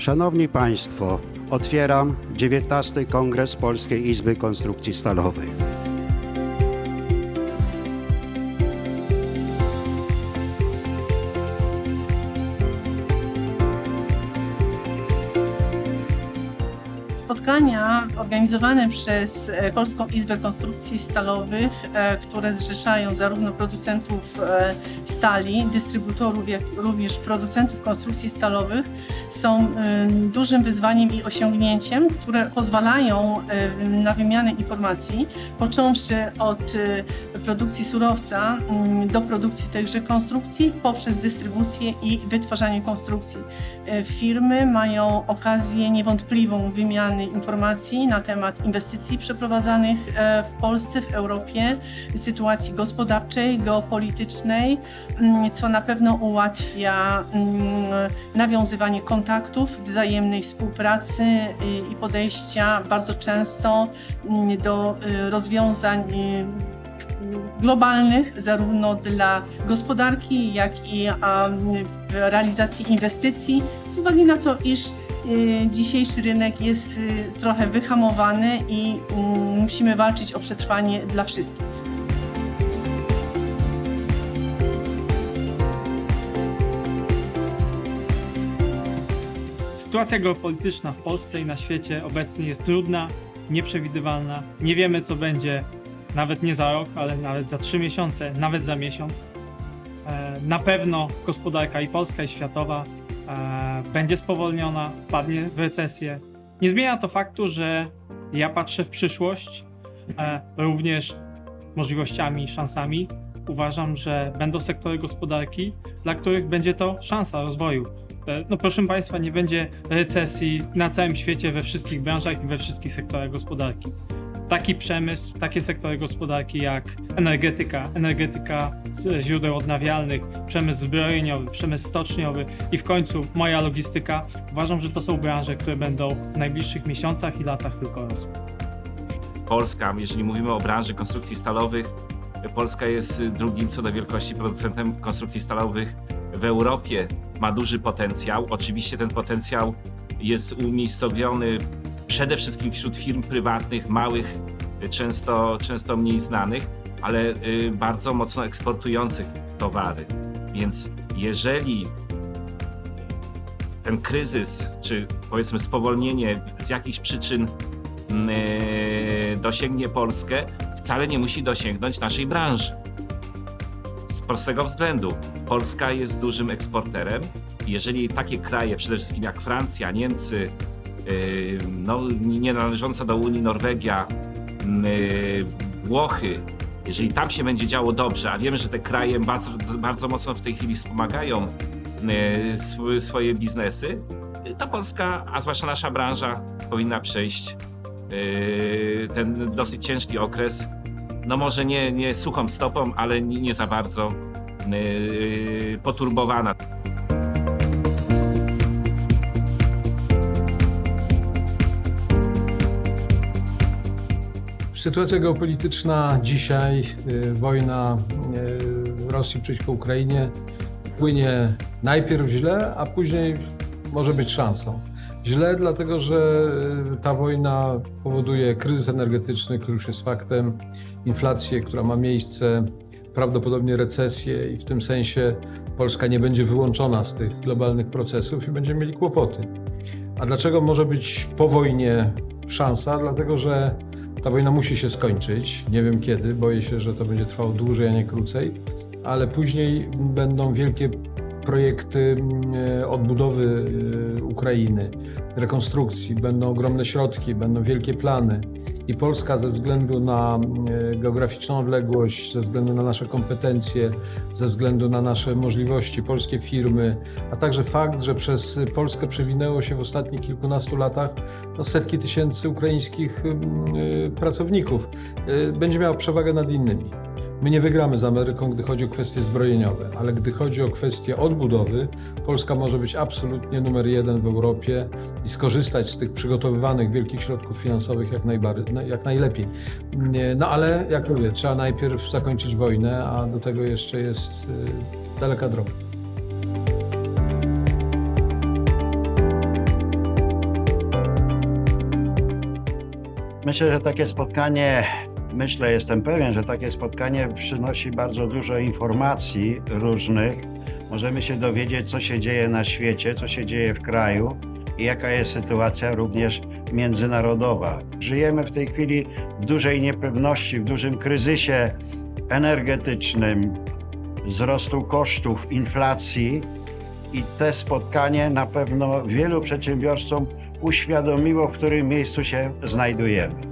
Szanowni Państwo, otwieram 19 Kongres Polskiej Izby Konstrukcji Stalowej. Spotkania organizowane przez e, Polską Izbę Konstrukcji Stalowych, e, które zrzeszają zarówno producentów e, stali, dystrybutorów, jak również producentów konstrukcji stalowych, są dużym wyzwaniem i osiągnięciem, które pozwalają na wymianę informacji, począwszy od produkcji surowca mm, do produkcji tychże konstrukcji poprzez dystrybucję i wytwarzanie konstrukcji. Firmy mają okazję niewątpliwą wymiany informacji na temat inwestycji przeprowadzanych e, w Polsce, w Europie, sytuacji gospodarczej, geopolitycznej, mm, co na pewno ułatwia mm, nawiązywanie kontaktów, wzajemnej współpracy i- i podejścia bardzo często mm, do y, rozwiązań y, globalnych, zarówno dla gospodarki, jak i realizacji inwestycji, z uwagi na to, iż y, dzisiejszy rynek jest y, trochę wyhamowany i mm, musimy walczyć o przetrwanie dla wszystkich. Sytuacja geopolityczna w Polsce i na świecie obecnie jest trudna, nieprzewidywalna. Nie wiemy, co będzie nawet nie za rok, ale nawet za trzy miesiące, nawet za miesiąc. E, Na pewno gospodarka i polska, i światowa e, będzie spowolniona, wpadnie w recesję. Nie zmienia to faktu, że ja patrzę w przyszłość, e, również możliwościami, szansami. Uważam, że będą sektory gospodarki, dla których będzie to szansa rozwoju. No proszę Państwa, nie będzie recesji na całym świecie, we wszystkich branżach i we wszystkich sektorach gospodarki. Taki przemysł, takie sektory gospodarki jak energetyka, energetyka z źródeł odnawialnych, przemysł zbrojeniowy, przemysł stoczniowy i w końcu moja logistyka, uważam, że to są branże, które będą w najbliższych miesiącach i latach tylko rosły. Polska, jeżeli mówimy o branży konstrukcji stalowych, Polska jest drugim co do wielkości producentem konstrukcji stalowych w Europie. Ma duży potencjał. Oczywiście ten potencjał jest umiejscowiony przede wszystkim wśród firm prywatnych, małych, często, często mniej znanych, ale y, bardzo mocno eksportujących towary. Więc jeżeli ten kryzys, czy powiedzmy spowolnienie z jakichś przyczyn yy, dosięgnie Polskę, wcale nie musi dosięgnąć naszej branży. Z prostego względu, Polska jest dużym eksporterem. Jeżeli takie kraje, przede wszystkim jak Francja, Niemcy, no, nie należąca do Unii Norwegia, yy, Włochy, jeżeli tam się będzie działo dobrze, a wiemy, że te kraje bardzo, bardzo mocno w tej chwili wspomagają yy, sw- swoje biznesy, to Polska, a zwłaszcza nasza branża, powinna przejść yy, ten dosyć ciężki okres. No może nie, nie suchą stopą, ale nie, za bardzo yy, poturbowana. Sytuacja geopolityczna dzisiaj, y, wojna y, Rosji przeciwko Ukrainie wpłynie najpierw źle, a później może być szansą. Źle dlatego, że y, ta wojna powoduje kryzys energetyczny, który już jest faktem, inflację, która ma miejsce, prawdopodobnie recesję i w tym sensie Polska nie będzie wyłączona z tych globalnych procesów i będziemy mieli kłopoty. A dlaczego może być po wojnie szansa? Dlatego, że ta wojna musi się skończyć. Nie wiem kiedy, boję się, że to będzie trwało dłużej, a nie krócej, ale później będą wielkie projekty e, odbudowy e, Ukrainy, rekonstrukcji, będą ogromne środki, będą wielkie plany. I Polska ze względu na e, geograficzną odległość, ze względu na nasze kompetencje, ze względu na nasze możliwości, polskie firmy, a także fakt, że przez Polskę przewinęło się w ostatnich kilkunastu latach no, setki tysięcy ukraińskich ym, y, pracowników, y, będzie miała przewagę nad innymi. My nie wygramy z Ameryką, gdy chodzi o kwestie zbrojeniowe, ale gdy chodzi o kwestie odbudowy, Polska może być absolutnie numer jeden w Europie i skorzystać z tych przygotowywanych wielkich środków finansowych jak, jak najlepiej. No ale, jak mówię, trzeba najpierw zakończyć wojnę, a do tego jeszcze jest y, daleka droga. Myślę, że takie spotkanie myślę, jestem pewien, że takie spotkanie przynosi bardzo dużo informacji różnych. Możemy się dowiedzieć, co się dzieje na świecie, co się dzieje w kraju i jaka jest sytuacja również międzynarodowa. Żyjemy w tej chwili w dużej niepewności, w dużym kryzysie energetycznym, wzrostu kosztów, inflacji i te spotkanie na pewno wielu przedsiębiorcom uświadomiło, w którym miejscu się znajdujemy.